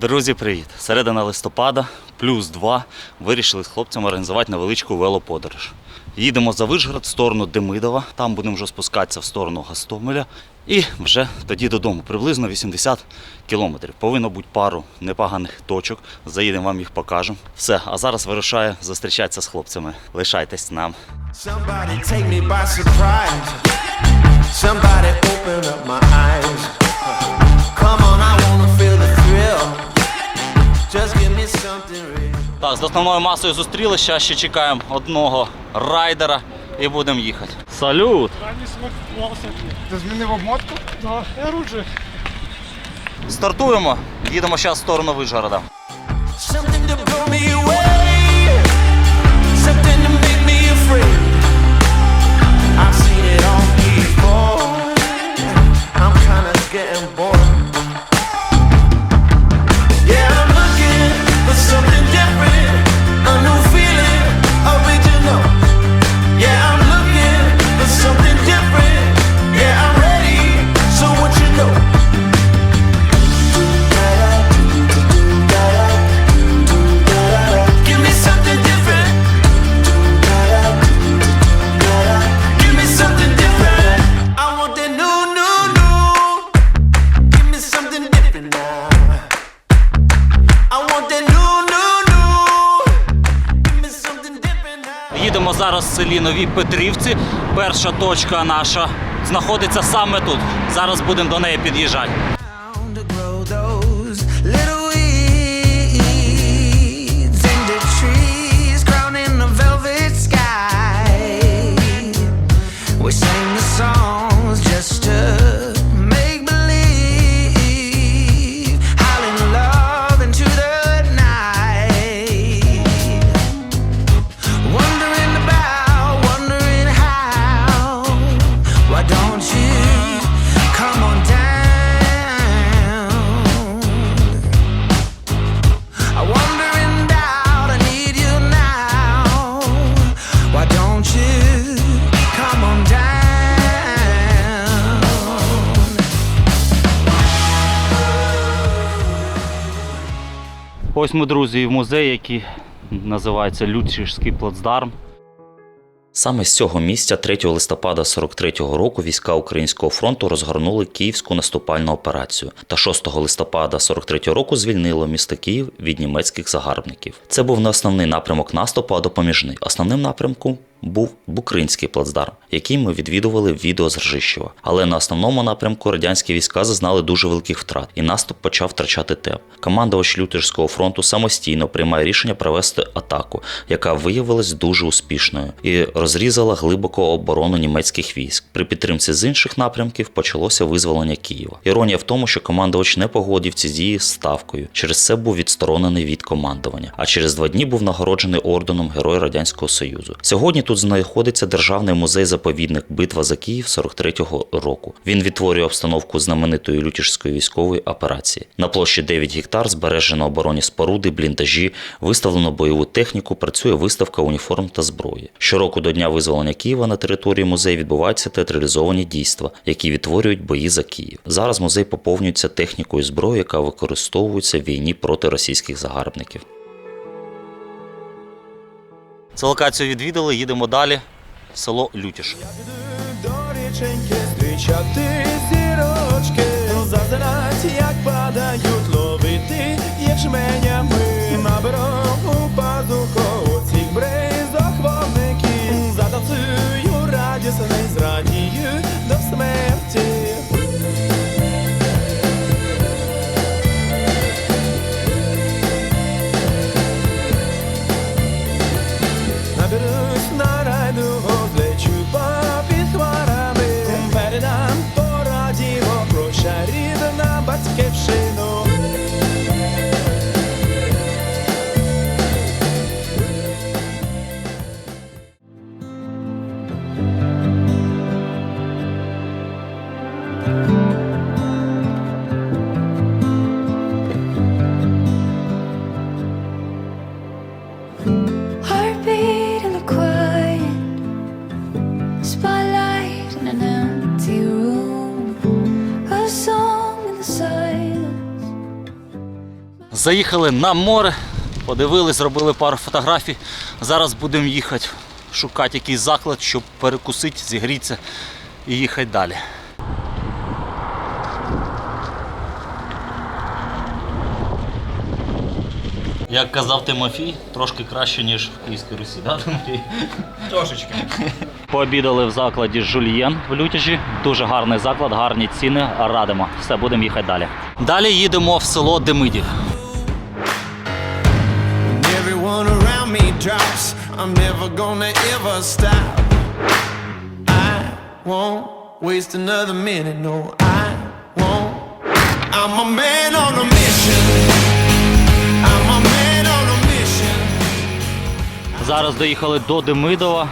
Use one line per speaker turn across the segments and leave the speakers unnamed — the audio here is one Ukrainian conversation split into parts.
Друзі, привіт! Середина листопада, плюс 2. Вирішили з хлопцями організувати невеличку велоподорож. Їдемо за Вишгород в сторону Демидова, там будемо вже спускатися в сторону Гастомеля. І вже тоді додому, приблизно 80 кілометрів. Повинно бути пару непоганих точок. Заїдемо, вам їх покажемо. Все, а зараз вирушаю зустрічатися з хлопцями. Лишайтесь з нами.
Somebody take me by surprise. Somebody open up my eyes.
Так, з основною масою зустріли, зараз ще чекаємо одного райдера і будемо їхати. Салют!
Ти змінив обмотку? Так, я руджу.
Стартуємо, їдемо зараз в сторону Вишгорода.
Something to
Їдемо зараз в селі Нові Петрівці. Перша точка наша знаходиться саме тут. Зараз будемо до неї під'їжджати.
just to
Ось ми, друзі, в музеї, який називається Лютчишський плацдарм. Саме з цього місця 3 листопада 43-го року війська Українського фронту розгорнули Київську наступальну операцію та 6 листопада 43-го року звільнило місто Київ від німецьких загарбників. Це був не основний напрямок наступу, а допоміжний. Основним напрямком був Букринський плацдарм, який ми відвідували в відео з Ржищева. Але на основному напрямку радянські війська зазнали дуже великих втрат, і наступ почав втрачати темп. Командувач Лютерського фронту самостійно приймає рішення провести атаку, яка виявилась дуже успішною і розрізала глибоко оборону німецьких військ. При підтримці з інших напрямків почалося визволення Києва. Іронія в тому, що командувач не погодив ці дії з ставкою. Через це був відсторонений від командування. А через два дні був нагороджений орденом Героя Радянського Союзу. Сьогодні тут знаходиться державний музей-заповідник Битва за Київ 43-го року. Він відтворює обстановку знаменитої лютішської військової операції. На площі 9 гектар збережено оборонні споруди, бліндажі, виставлено бойову техніку, працює виставка уніформ та зброї. Щороку до дня визволення Києва на території музею відбуваються театралізовані дійства, які відтворюють бої за Київ. Зараз музей поповнюється технікою зброї, яка використовується в війні проти російських загарбників. Це локацію відвідали, їдемо далі. Село Лютіш.
Зірочки, зазирать, як падають, ловити, як жменями на берегу пазуху цих бризок
Заїхали на море, подивились, зробили пару фотографій. Зараз будемо їхати шукати якийсь заклад, щоб перекусити, зігрітися і їхати далі. Як казав Тимофій, трошки краще, ніж в Київській Русі, да, Тимофій?
Трошечки.
Пообідали в закладі Жульєн в Лютяжі. Дуже гарний заклад, гарні ціни. Радимо. Все, будемо їхати далі. Далі їдемо в село Демидів.
Around me drops. I'm never gonna ever stop. I won't waste another minute. No, I won't. I'm a man on a mission. I'm a man on a mission.
Зараз доїхали до Демидова.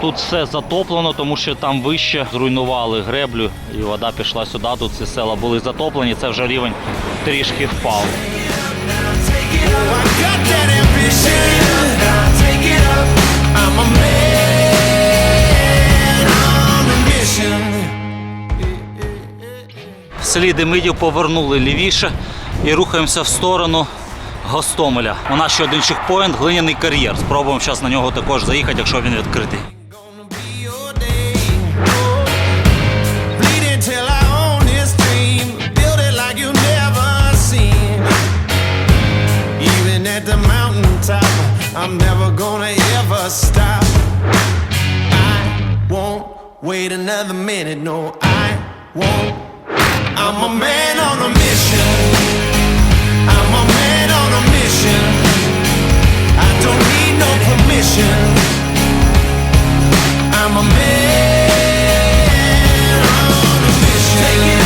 Тут все затоплено, тому що там вище зруйнували греблю і вода пішла сюди. Тут ці села були затоплені. Це вже рівень трішки впав. В селі Демидів повернули лівіше і рухаємося в сторону Гостомеля. У нас ще один чекпоінт, глиняний кар'єр. Спробуємо зараз на нього також заїхати, якщо він відкритий.
I'm never gonna ever stop. I won't wait another minute. No, I won't. I'm a man on a mission. I'm a man on a mission. I don't need no permission. I'm a man on a mission.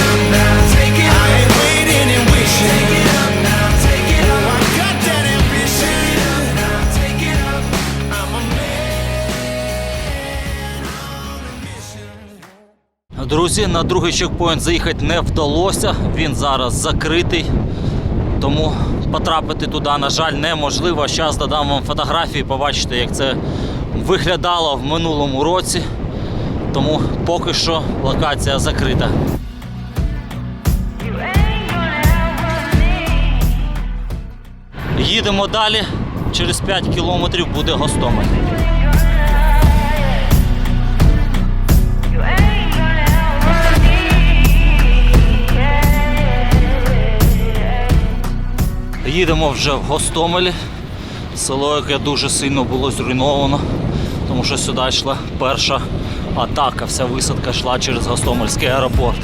Друзі, на другий чекпоінт заїхати не вдалося. Він зараз закритий. Тому потрапити туди, на жаль, неможливо. Зараз додам вам фотографії, побачите, як це виглядало в минулому році. Тому поки що локація закрита. Їдемо далі. Через 5 кілометрів буде Гостомель. Їдемо вже в Гостомелі. Село, яке дуже сильно було зруйновано, тому що сюди йшла перша атака. Вся висадка йшла через Гостомельський аеропорт.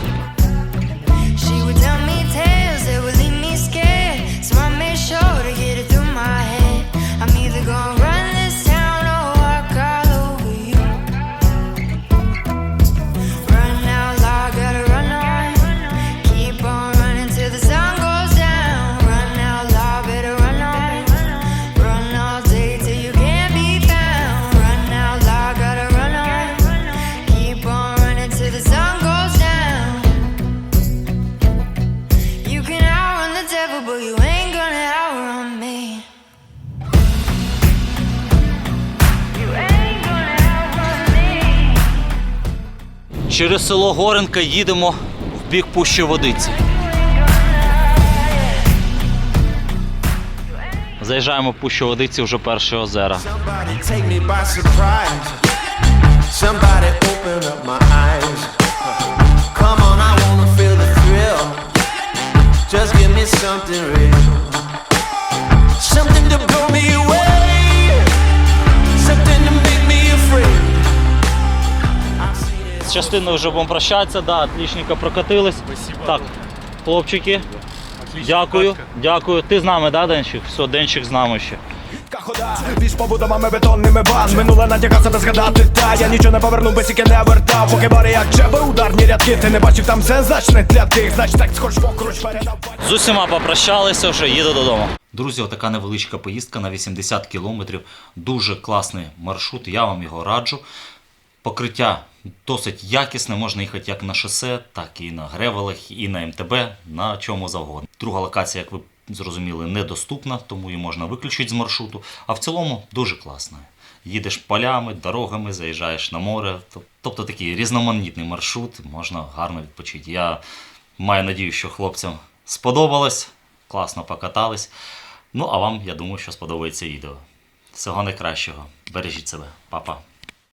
Через село Горенка їдемо в бік Пущі Водиці. Заїжджаємо в Пущу Водиці вже перші озера.
Just give me something real. Something to blow me away.
З частиною вже будемо прощатися, да, отлічненько прокатились. Так, хлопчики, дякую, дякую. Ти з нами, да, Денчик? Все, Денчик з нами ще.
Хода, між побудовами бетонними бан Минуле натяка себе згадати, та я нічого не поверну, без яке не вертав Поки бари як джеби, ударні рядки Ти не бачив там все значне для тих Значить так скоч покруч передав
З усіма попрощалися, вже їду додому. Друзі, отака невеличка поїздка на 80 кілометрів. Дуже класний маршрут, я вам його раджу. Покриття досить якісне, можна їхати як на шосе, так і на гревелах, і на МТБ, на чому завгодно. Друга локація, як ви зрозуміли, недоступна, тому її можна виключити з маршруту. А в цілому дуже класно. Їдеш полями, дорогами, заїжджаєш на море. Тобто такий різноманітний маршрут, можна гарно відпочити. Я маю надію, що хлопцям сподобалось. класно покатались. Ну, а вам, я думаю, що сподобається відео. Всього найкращого. Бережіть себе, Па-па.